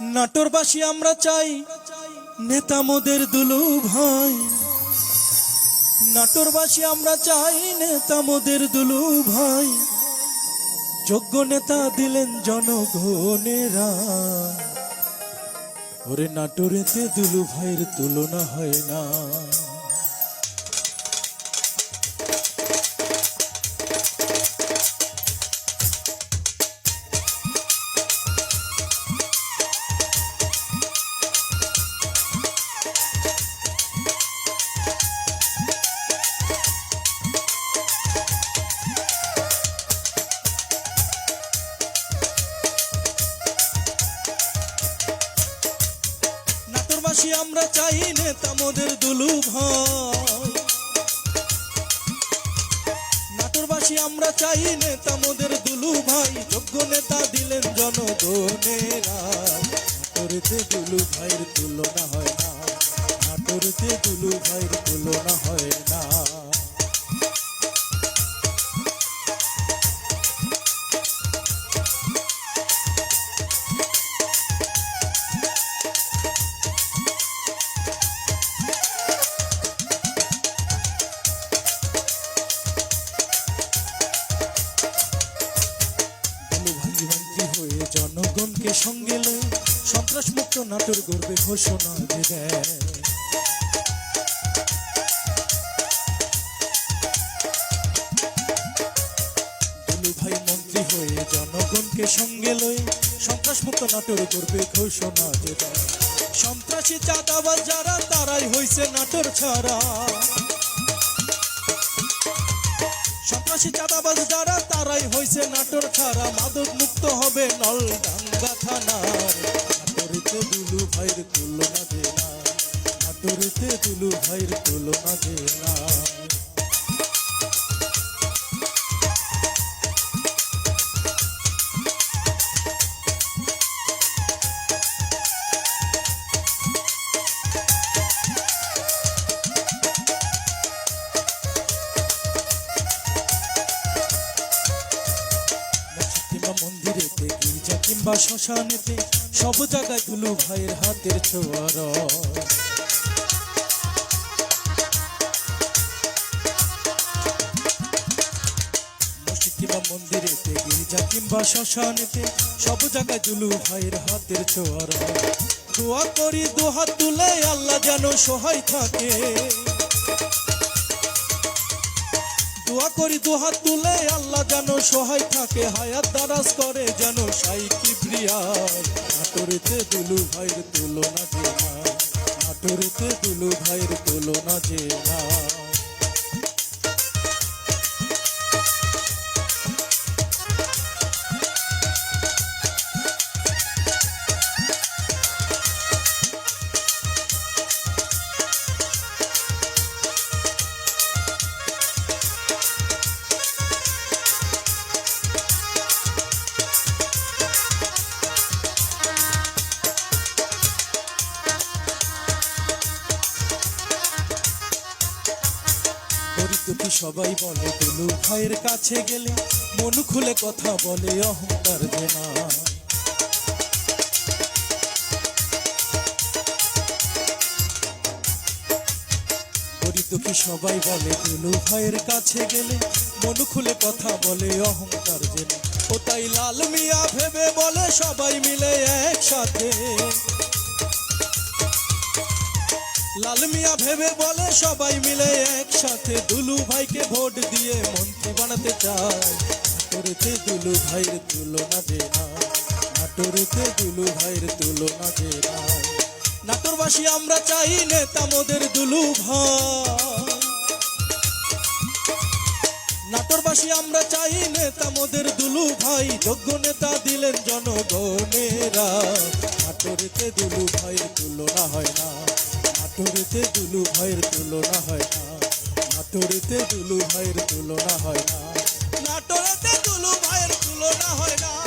নাটোরবাসী আমরা চাই, নেতা মোদের দুলু ভাই নাটোরবাসী আমরা চাই, নেতা মোদের দুলু ভাই যোগ্য নেতা দিলেন জনগণেরা। ওরে নাটোরেতে দুলু ভাইয়ের তুলনা হয় না। নাটোরবাসী আমরা চাই নেতা মোদের দুলু ভাই আমরা চাই নেতা মোদের দুলু ভাই যোগ্য নেতা দিলেন জনগণেরা। নাটোরেতে দুলু ভাইয়ের তুলনা হয় না। নাটোরেতে দুলু ভাইয়ের তুলনা হয় না। জনগণকে সঙ্গে সন্ত্রাস মুক্ত নাটোর গর্বে ঘোষণা দুলু ভাই মন্ত্রী হয়ে জনগণকে সঙ্গে লয়ে সন্ত্রাস মুক্ত নাটোর ঘোষণা সন্ত্রাসী চাঁদাবাজ যারা, তারাই হইছে নাটোর ছাড়া। সন্ত্রাসী চাঁদাবাজ যারা তারাই হয়েছে নাটোর খারা মাদক মুক্ত হবে নলডাঙ্গা থানা নাটোরিতে দুলু ভাইয়ের তুলনা দে না নাটোরিতে দুলু ভাইয়ের তুলনা দে গির্জা কিংবা শ্মশানেতে সব জায়গায় দুলু ভাইয়ের হাতের ছোঁয়ার কিংবা মন্দিরেতে গির্জা কিংবা শ্মশানেতে সব জায়গায় দুলু ভাইয়ের হাতের ছোঁয়ার দোয়া করি দুহাত তুলে আল্লাহ যেন সহায় থাকে। দোয়া করি দুহাত তুলে আল্লাহ যেন সহায় থাকে, হায়াত দারাজ করে যেন সাই কিবরিয়ার নাটোরেতে দুলু ভাইয়ের তুলনা যে না নাটোরেতে দুলু ভাইয়ের তুলনা যে না পরিতুতি সবাই বলে, দুলু ভাইয়ের কাছে গেলে মন খুলে কথা বলে, অহংকার যে না পরিতুকি সবাই বলে, দুলু ভাইয়ের কাছে গেলে মন খুলে কথা বলে, অহংকার যে না ও তাই লাল মিয়া ভেবে বলে, সবাই মিলে একসাথে। লাল মিয়া ভেবে বলে, সবাই মিলে একসাথে দুলু ভাইকে ভোট দিয়ে মন্ত্রী বানাতে চায়। নাটোরেতে দুলু ভাইয়ের তুলনা যে না, নাটোরেতে দুলু ভাইয়ের তুলনা যে না। নাটোরবাসী, আমরা চাই নেতা মোদের দুলু ভাই। নাটোরবাসী, আমরা চাই নেতা মোদের দুলু ভাই। যোগ্য নেতা দিলেন জনগণেরা। নাটোরেতে দুলু ভাইয়ের তুলনা হয় না। মাথুরিতে দুলু ভাইয়ের তুলনা হয় না। মাথুরিতে দুলু ভাইয়ের তুলনা হয় না। নাটোরেতে দুলু ভাইয়ের তুলনা হয় না।